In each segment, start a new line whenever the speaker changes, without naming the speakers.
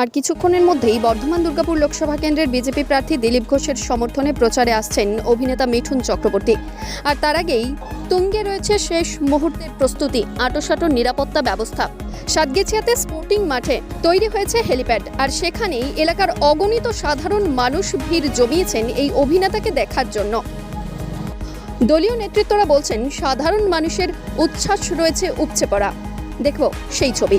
আর কিছুক্ষণের মধ্যেই বর্ধমান দুর্গাপুর লোকসভা কেন্দ্রের বিজেপি প্রার্থী দিলীপ ঘোষের সমর্থনে প্রচারে আসছেন অভিনেতা মিঠুন চক্রবর্তী। আর তার আগেই তুঙ্গে রয়েছে শেষ মুহূর্তের প্রস্তুতি, আটোসাটো নিরাপত্তা ব্যবস্থা। সাতগেছিয়াতে স্পোর্টিং মাঠে তৈরি হয়েছে হেলিপ্যাড, আর সেখানেই এলাকার অগণিত সাধারণ মানুষ ভিড় জমিয়েছেন এই অভিনেতাকে দেখার জন্য। দলীয় নেতৃত্বরা বলছেন, সাধারণ মানুষের উচ্ছ্বাস রয়েছে উপচে পড়া। দেখব সেই ছবি।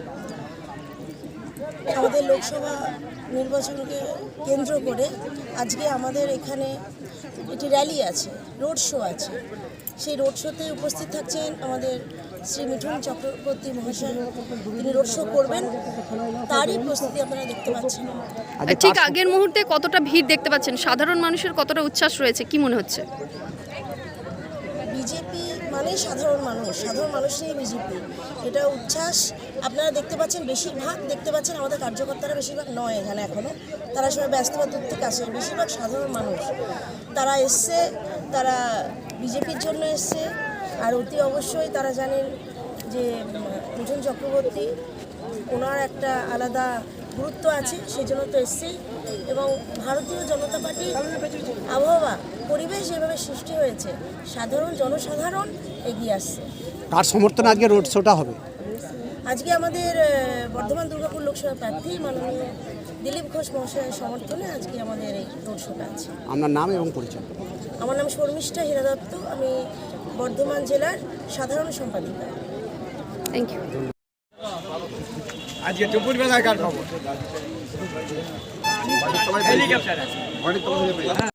আমাদের লোকসভা নির্বাচনকে কেন্দ্র করে আজকে আমাদের এখানে একটি র্যালি আছে রোড শো আছে। সেই রোড শোতে উপস্থিত থাকছেন আমাদের শ্রী মিঠুন চক্রবর্তী মহাশয়। তিনি রোড শো করবেন তারই প্রস্তুতি আপনারা দেখতে পাচ্ছেন।
ঠিক আগের মুহূর্তে কতটা ভিড় দেখতে পাচ্ছেন? সাধারণ মানুষের কতটা উচ্ছ্বাস রয়েছে? কি মনে হচ্ছে?
বিজেপি মানে সাধারণ মানুষ সাধারণ মানুষ বিজেপি এটা উচ্ছ্বাস। আপনারা দেখতে পাচ্ছেন বেশিরভাগ, দেখতে পাচ্ছেন আমাদের কার্যকর্তারা বেশিরভাগ নয় এখানে এখনও তারা সবাই ব্যস্ত বা দূর থেকে আসে। বেশিরভাগ সাধারণ মানুষ। তারা এসছে, তারা বিজেপির জন্য এসছে। আর অতি অবশ্যই তারা জানেন যে মিঠুন চক্রবর্তী, ওনার একটা আলাদা গুরুত্ব আছে সেই জন্য তো এসছেই। এবং ভারতীয় জনতা পার্টির আবহাওয়া পরিবেশ যেভাবে সৃষ্টি হয়েছে সাধারণ জনসাধারণ এগিয়ে আসছে।
কার সমর্থনে আজকে রোড শোটা হবে?
আজকে আমাদের বর্ধমান দুর্গাপুর লোকসভা প্রার্থী মাননীয় দিলীপ ঘোষ মহাশয়ের সমর্থনে আজকে আমাদের এই রোড শোটা আছে।
আপনার নাম এবং পরিচয়?
আমার নাম শর্মিষ্ঠা হীরা দত্ত আমি বর্ধমান জেলার সাধারণ সম্পাদিকা।
থ্যাংক ইউ
আজকে দুপুর বেলাকার খবর? হেলিকপ্টার আছে।